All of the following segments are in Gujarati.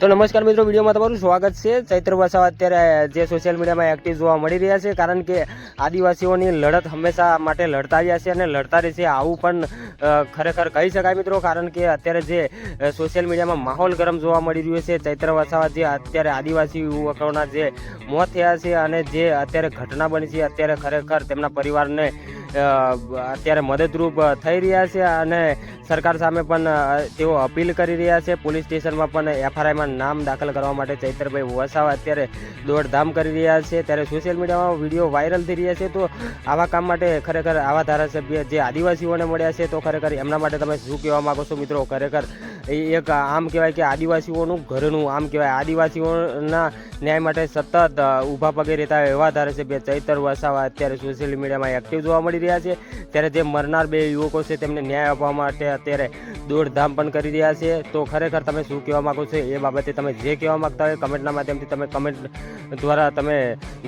તો નમસ્કાર મિત્રો, વિડીયોમાં તમારું સ્વાગત છે. ચૈત્ર વસાવા અત્યારે જે સોશિયલ મીડિયામાં એક્ટિવ જોવા મળી રહ્યા છે, કારણ કે આદિવાસીઓની લડત હંમેશા માટે લડતા રહ્યા છે અને લડતા રહેશે આવું પણ ખરેખર કહી શકાય મિત્રો, કારણ કે અત્યારે જે સોશિયલ મીડિયામાં માહોલ ગરમ જોવા મળી રહ્યો છે. ચૈત્ર વસાવા જે અત્યારે આદિવાસી યુવકોના જે મોત થયા છે અને જે અત્યારે ઘટના બની છે, અત્યારે ખરેખર તેમના પરિવારને અત્યારે મદદરૂપ થઈ રહ્યા છે અને સરકાર સામે પણ તેઓ અપીલ કરી રહ્યા છે. પોલીસ સ્ટેશનમાં પણ એફઆરઆઈમાં નામ દાખલ કરવા માટે ચૈતરભાઈ વસાવા અત્યારે દોડધામ કરી રહ્યા છે. ત્યારે સોશિયલ મીડિયામાં વીડિયો વાયરલ થઈ રહ્યા છે. તો આવા કામ માટે ખરેખર આવા ધારાસભ્ય જે આદિવાસીઓને મળ્યા છે, તો ખરેખર એમના માટે તમે શું કહેવા માગો છો મિત્રો? ખરેખર એ એક આમ કહેવાય કે આદિવાસીઓનું ઘરનું આમ કહેવાય. આદિવાસીઓના ન્યાય માટે સતત ઊભા પગે રહેતા એવા ધારાસભ્ય ચૈતર વસાવા અત્યારે સોશિયલ મીડિયામાં એક્ટિવ જોવા મળી રહ્યા છે. ત્યારે જે મરનાર બે યુવકો છે તેમને ન્યાય આપવા માટે અત્યારે દોડધામ પણ કરી રહ્યા છે. તો ખરેખર તમે શું કહેવા માગો છો? એ બાબતે તમે જે કહેવા માગતા હોય કમેન્ટના માધ્યમથી તમે કમેન્ટ દ્વારા તમે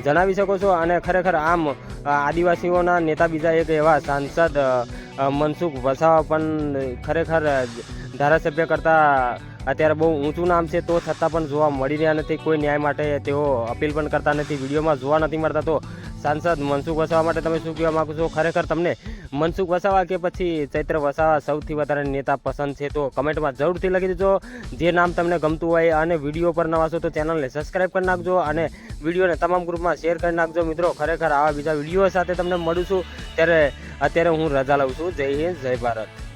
જણાવી શકો છો. અને ખરેખર આમ આદિવાસીઓના નેતા બીજા એક એવા સાંસદ મનસુખ વસાવા પણ ખરેખર ધારાસભ્ય કરતાં અત્યારે બહુ ઊંચું નામ છે, તો છતાં પણ જોવા મળી રહ્યા નથી. કોઈ ન્યાય માટે તેઓ અપીલ પણ કરતા નથી. વિડીયોમાં જોવા નથી મળતા તો સાંસદ મનસુખ વસાવા માટે તમે શું કહેવા માગો છો? ખરેખર તમને મનસુખ વસાવા કે પછી ચૈત્ર વસાવા સૌથી વધારે નેતા પસંદ છે તો કમેન્ટમાં જરૂરથી લખી દેજો. જે નામ તમને ગમતું હોય અને વીડિયો પર નવા છો તો ચેનલને સબસ્ક્રાઈબ કરી નાખજો અને વિડીયોને તમામ ગ્રુપમાં શેર કરી નાખજો. મિત્રો, ખરેખર આવા બીજા વીડિયો સાથે તમને મળું છું. ત્યારે અત્યારે હું રજા લઉં છું. જય હિન્દ, જય ભારત.